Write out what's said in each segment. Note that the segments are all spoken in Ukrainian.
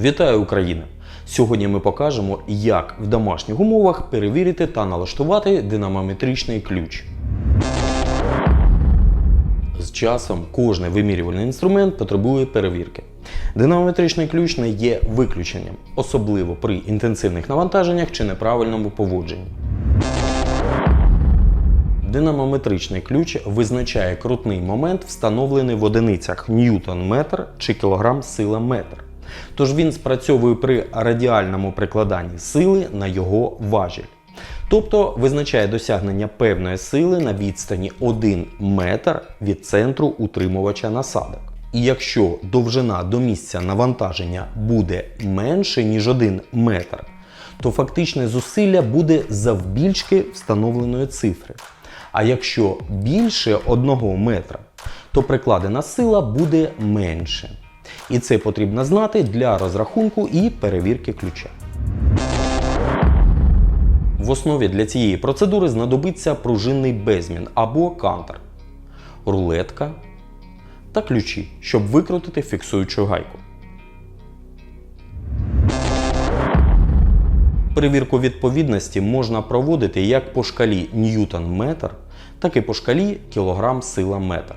Вітаю Україна! Сьогодні ми покажемо, як в домашніх умовах перевірити та налаштувати динамометричний ключ. З часом кожний вимірювальний інструмент потребує перевірки. Динамометричний ключ не є виключенням, особливо при інтенсивних навантаженнях чи неправильному поводженні. Динамометричний ключ визначає крутний момент, встановлений в одиницях ньютон-метр чи кілограм сила метр. Тож він спрацьовує при радіальному прикладанні сили на його важіль. Тобто визначає досягнення певної сили на відстані 1 метр від центру утримувача насадок. І якщо довжина до місця навантаження буде менше, ніж 1 метр, то фактичне зусилля буде завбільшки встановленої цифри. А якщо більше 1 метра, то прикладена сила буде менше. І це потрібно знати для розрахунку і перевірки ключа. В основі для цієї процедури знадобиться пружинний безмін або кантер, рулетка та ключі, щоб викрутити фіксуючу гайку. Перевірку відповідності можна проводити як по шкалі ньютон-метр, так і по шкалі кілограм сила метр.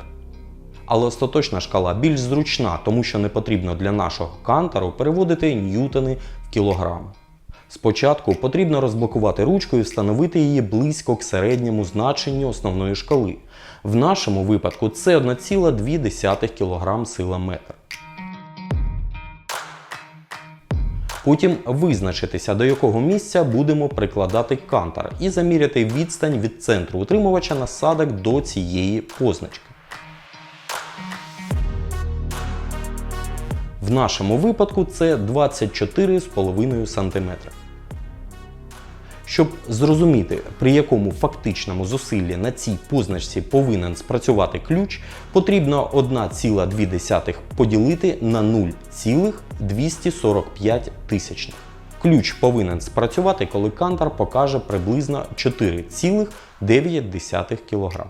Але остаточна шкала більш зручна, тому що не потрібно для нашого кантеру переводити ньютони в кілограми. Спочатку потрібно розблокувати ручку і встановити її близько к середньому значенню основної шкали. В нашому випадку це 1,2 кг сила метр. Потім визначитися, до якого місця будемо прикладати кантер і заміряти відстань від центру утримувача насадок до цієї позначки. В нашому випадку це 24,5 см. Щоб зрозуміти, при якому фактичному зусиллі на цій позначці повинен спрацювати ключ, потрібно 1,2 поділити на 0,245 тисячних. Ключ повинен спрацювати, коли кантар покаже приблизно 4,9 кг.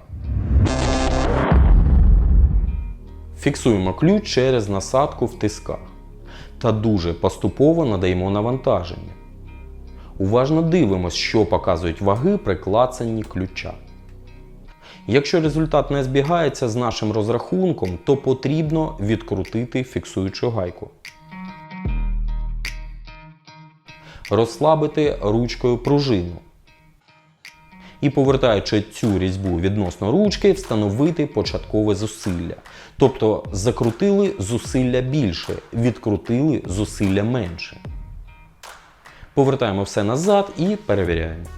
Фіксуємо ключ через насадку в тисках та дуже поступово надаємо навантаження. Уважно дивимось, що показують ваги при клацанні ключа. Якщо результат не збігається з нашим розрахунком, то потрібно відкрутити фіксуючу гайку. Розслабити ручкою пружину. І повертаючи цю різьбу відносно ручки, встановити початкове зусилля. Тобто закрутили зусилля більше, відкрутили зусилля менше. Повертаємо все назад і перевіряємо.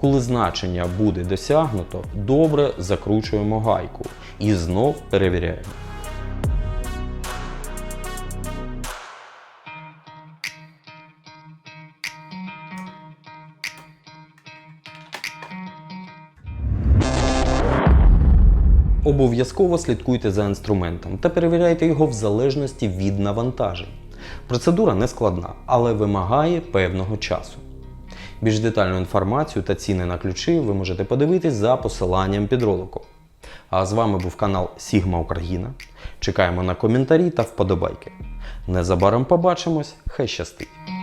Коли значення буде досягнуто, добре закручуємо гайку і знов перевіряємо. Обов'язково слідкуйте за інструментом та перевіряйте його в залежності від навантажень. Процедура не складна, але вимагає певного часу. Більш детальну інформацію та ціни на ключі ви можете подивитись за посиланням під роликом. А з вами був канал Sigma Україна. Чекаємо на коментарі та вподобайки. Незабаром побачимось, хай щастить!